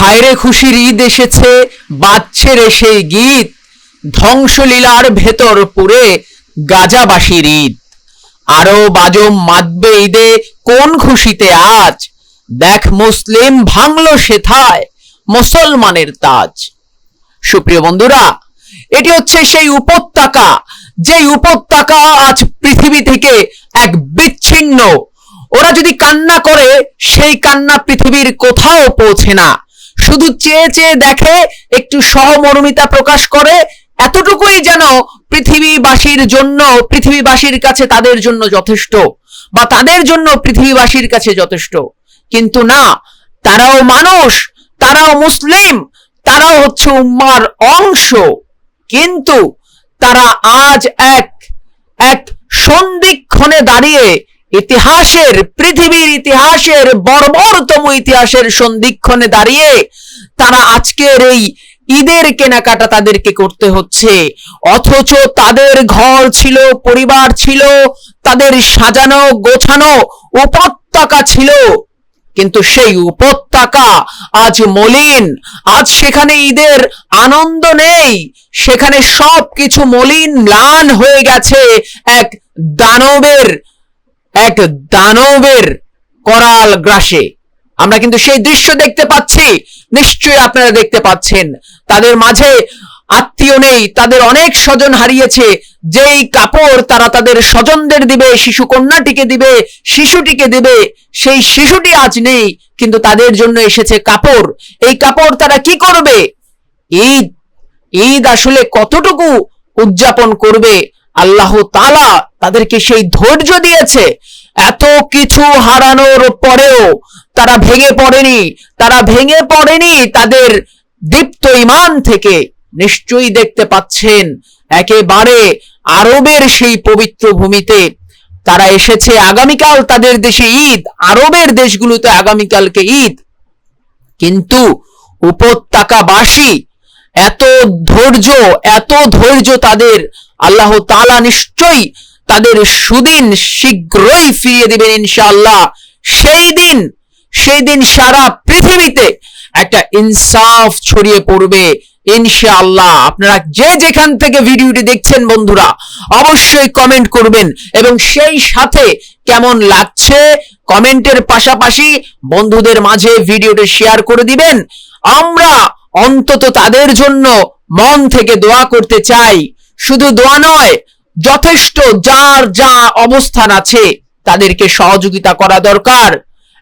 হায়রে খুশির ঈদ এসেছে, বাজছে রে সেই গীত। ধ্বংসলীলার ভেতর পুরে গাজাবাসীর ঈদ। আরও বাজম মাতবে ঈদে, কোন খুশিতে আজ? দেখ মুসলিম ভাঙলো সেথায়, মুসলমানের তাজ। সুপ্রিয় বন্ধুরা, এটি হচ্ছে সেই উপত্যকা, যেই উপত্যকা আজ পৃথিবী থেকে এক বিচ্ছিন্ন। ওরা যদি কান্না করে, সেই কান্না পৃথিবীর কোথাও পৌঁছে না। শুধু চেয়ে চেয়ে দেখে, একটু সহমর্মিতা প্রকাশ করে, এতটুকুই যেন পৃথিবীবাসীর জন্য, পৃথিবীবাসীর কাছে তাদের জন্য যথেষ্ট বা তাদের জন্য পৃথিবীবাসীর কাছে যথেষ্ট। কিন্তু না, তারাও মানুষ, তারাও মুসলিম, তারাও হচ্ছে উম্মার অংশ। কিন্তু তারা আজ এক এক সন্ধিক্ষণে দাঁড়িয়ে ইতিহাসের, পৃথিবীর ইতিহাসের, বর্বরতম ইতিহাসের সন্ধিক্ষণে দাঁড়িয়ে তারা আজকের এই ঈদের কেনাকাটা তাদেরকে করতে হচ্ছে। অথচ তাদের ঘর ছিল, পরিবার ছিল, তাদের সাজানো, গোছানো, উপত্যকা ছিল। কিন্তু সেই উপত্যকা আজ মলিন। আজ সেখানে ঈদের আনন্দ নেই। সেখানে সব কিছু মলিন, ম্লান হয়ে গেছে এক দানবের এক দানবের করাল গ্রাসে। আমরা কিন্তু সেই দৃশ্য দেখতে পাচ্ছি। নিশ্চয়ই আপনারা দেখতে পাচ্ছেন। তাদের মাঝে আত্মীয় নেই, তাদের অনেক স্বজন হারিয়েছে। যেই কাপড় তারা তাদের স্বজনদের দিবে, শিশু কন্যাটিকে দিবে, শিশুটিকে দিবে, সেই শিশুটি আজ নেই, কিন্তু তাদের জন্য এসেছে কাপড়। এই কাপড় তারা কি করবে? ঈদ। ঈদ আসলে কতটুকু উদযাপন করবে? আল্লাহ তালা তাদেরকে সেই ধৈর্য দিয়েছে। এত কিছু হারানোর পরেও তারা ভেঙে পড়েনি। তারা ভেঙে পড়েনি তাদের দীপ্ত ইমান থেকে। নিশ্চয়ই দেখতে পাচ্ছেন, একেবারে আরবের সেই পবিত্র ভূমিতে তারা এসেছে। আগামীকাল তাদের দেশে ঈদ, আরবের দেশগুলোতে আগামীকালকে ঈদ। কিন্তু উপত্যকাবাসী এত ধৈর্য এত ধৈর্য তাদের, আল্লাহ তালা নিশ্চয়ই তাদের সুদিন শীঘ্রই ফিরিয়ে দিবেন ইনশাআল্লাহ। সেই দিন সেই দিন সারা পৃথিবীতে একটা ইনসাফ ছড়িয়ে পড়বে ইনশাআল্লাহ। আপনারা যে যেখান থেকে ভিডিওটি দেখছেন বন্ধুরা, অবশ্যই কমেন্ট করবেন এবং সেই সাথে কেমন লাগছে কমেন্টের পাশাপাশি বন্ধুদের মাঝে ভিডিওটি শেয়ার করে দিবেন। আমরা অন্তত তাদের জন্য মন থেকে দোয়া করতে চাই। শুধু দোয়া নয় যথেষ্ট, যার যা অবস্থান আছে তাদেরকে সহযোগিতা করা দরকার।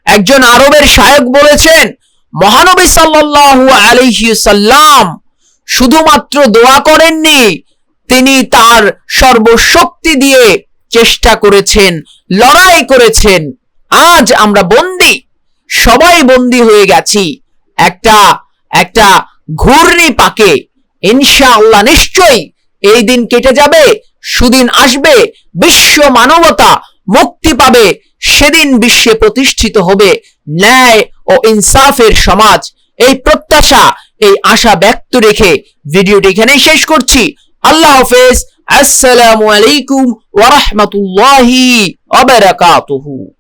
একজন আরবের শায়ক বলেছেন, মহানবী সাল্লাল্লাহু আলাইহি সাল্লাম শুধুমাত্র দোয়া করেননি, তিনি তার সর্বশক্তি দিয়ে চেষ্টা করেছেন, লড়াই করেছেন। আজ আমরা বন্দি, সবাই বন্দি হয়ে গেছি। একটা একটা ঘূর্ণি পাকে, ইনশাআল্লাহ নিশ্চয়ই এই দিন কেটে যাবে, সুদিন আসবে, বিশ্ব মানবতা মুক্তি পাবে, সেদিন বিশ্বে প্রতিষ্ঠিত হবে ন্যায় ও ইনসাফের সমাজ। এই প্রত্যাশা, এই আশা ব্যক্ত রেখে ভিডিওটি এখানেই শেষ করছি। আল্লাহ হাফেজ। আসসালামু আলাইকুম ওয়া রাহমাতুল্লাহি ওয়া বারাকাতুহু।